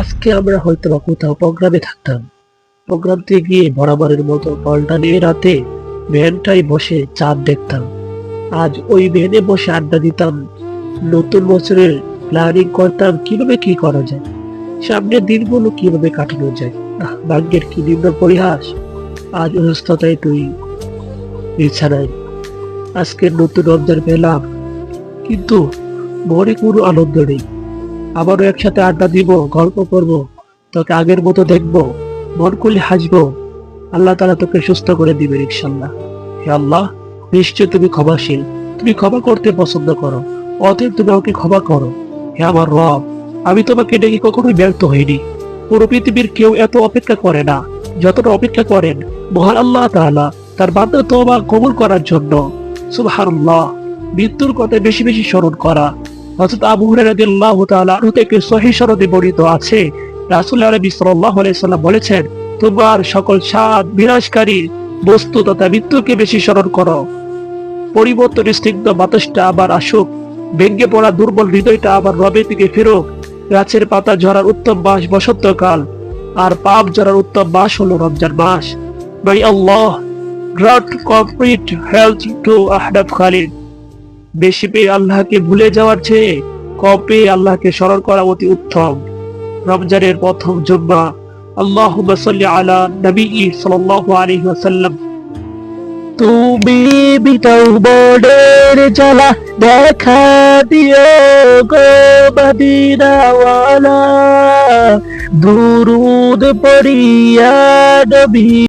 আজকে আমরা হয়তো বা কোথাও প্রোগ্রামে থাকতাম। প্রোগ্রাম থেকে গিয়ে বরাবরের মতো বলটা নিয়ে রাতে ভ্যানটাই বসে চাঁদ দেখতাম। আজ ওই ভ্যানে বসে আড্ডা দিতাম, নতুন বছরের প্ল্যানিং করতাম কীভাবে কি করা যায়, সামনের দিনগুলো কীভাবে কাটানো যায় ভাগ্যের কি নিম্ন পরিহাস, আজ অসুস্থতায় তুই বিছানায়। আজকে নতুন রমজান পেলাম, কিন্তু মনে কোনো আনন্দ নেই। আবারও একসাথে আড্ডা দিব, গল্প করব, তোকে আগের মতো দেখব, মন করলে হাসবো। আল্লাহ তালা তোকে সুস্থ করে দিবে ইনশাল্লাহ হে আল্লাহ, নিশ্চয় তুমি ক্ষমাশীল। তুমি ক্ষমা করতে পছন্দ করো, অতএব তুমি আমাকে ক্ষমা করো। হে আমার রব, আমি তোমাকে ডেকে কখনোই ব্যর্থ হইনি। পুরো পৃথিবীর কেউ এত অপেক্ষা করে না, যতটা অপেক্ষা করেন মহান আল্লাহ তাআলা, তার বান্দা তোবা কবুল করার জন্য। সুবহানাল্লাহ, মৃত্যুর কথা বেশি বেশি স্মরণ করা। হযরত আবু হুরায়রা রাদিয়াল্লাহু তাআলা আনহু থেকে সহিহ সনদে বর্ণিত আছে। সাল্লাল্লাহু আলাইহি সাল্লাম বলেছেন, তোমার সকল স্বাদ বিনাশকারী বস্তু তথা মৃত্যুকে বেশি স্মরণ করো। পরিবর্তন স্নিগ্ধ বাতাসটা আবার আসুক ভেঙ্গে পড়া দুর্বল হৃদয়টা আবার রবে দিকে ফেরুক। গাছের পাতা ঝরার উত্তম মাস বসন্তকাল, আর পাপ ঝরার উত্তম মাস হলো রমজান মাস। By Allah grant complete health to Ahnaf Khalid বেশি পেয়ে আল্লাহকে ভুলে যাওয়ার চেয়ে কম পেয়ে আল্লাহকে স্মরণ করা অতি উত্তম। রমজানের প্রথম জুম্মা সাল্লি আলা নবী সাল্লাল্লাহু আলাইহি তুমি বিতাও বোর্ডের জ্বালা দেখা দিও গো মদিনাওয়ালা। দুরুদ পড়িয়া নবী